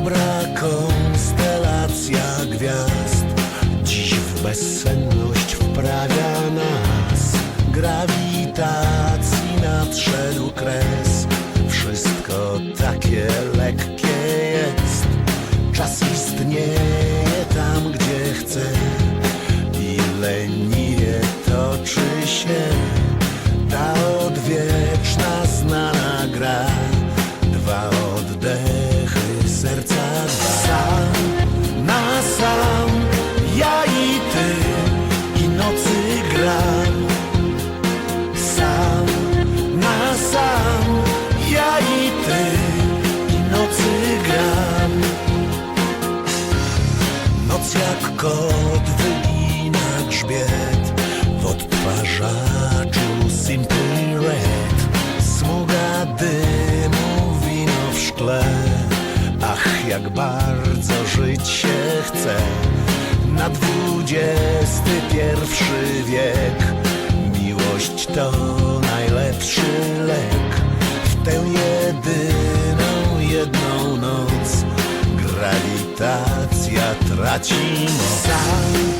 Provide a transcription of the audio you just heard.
Dobra konstelacja gwiazd. Dziś w bezsenność wprawia nas Grawitacji nadszedł kres. Wszystko takie lekkie jest. Czas istnieje kot wygina grzbiet W odtwarzaczu Simply Red. Smuga dymu, wino w szkle. Ach, jak bardzo żyć się chce. Na dwudziesty pierwszy wiek. Miłość to najlepszy lek 街もさ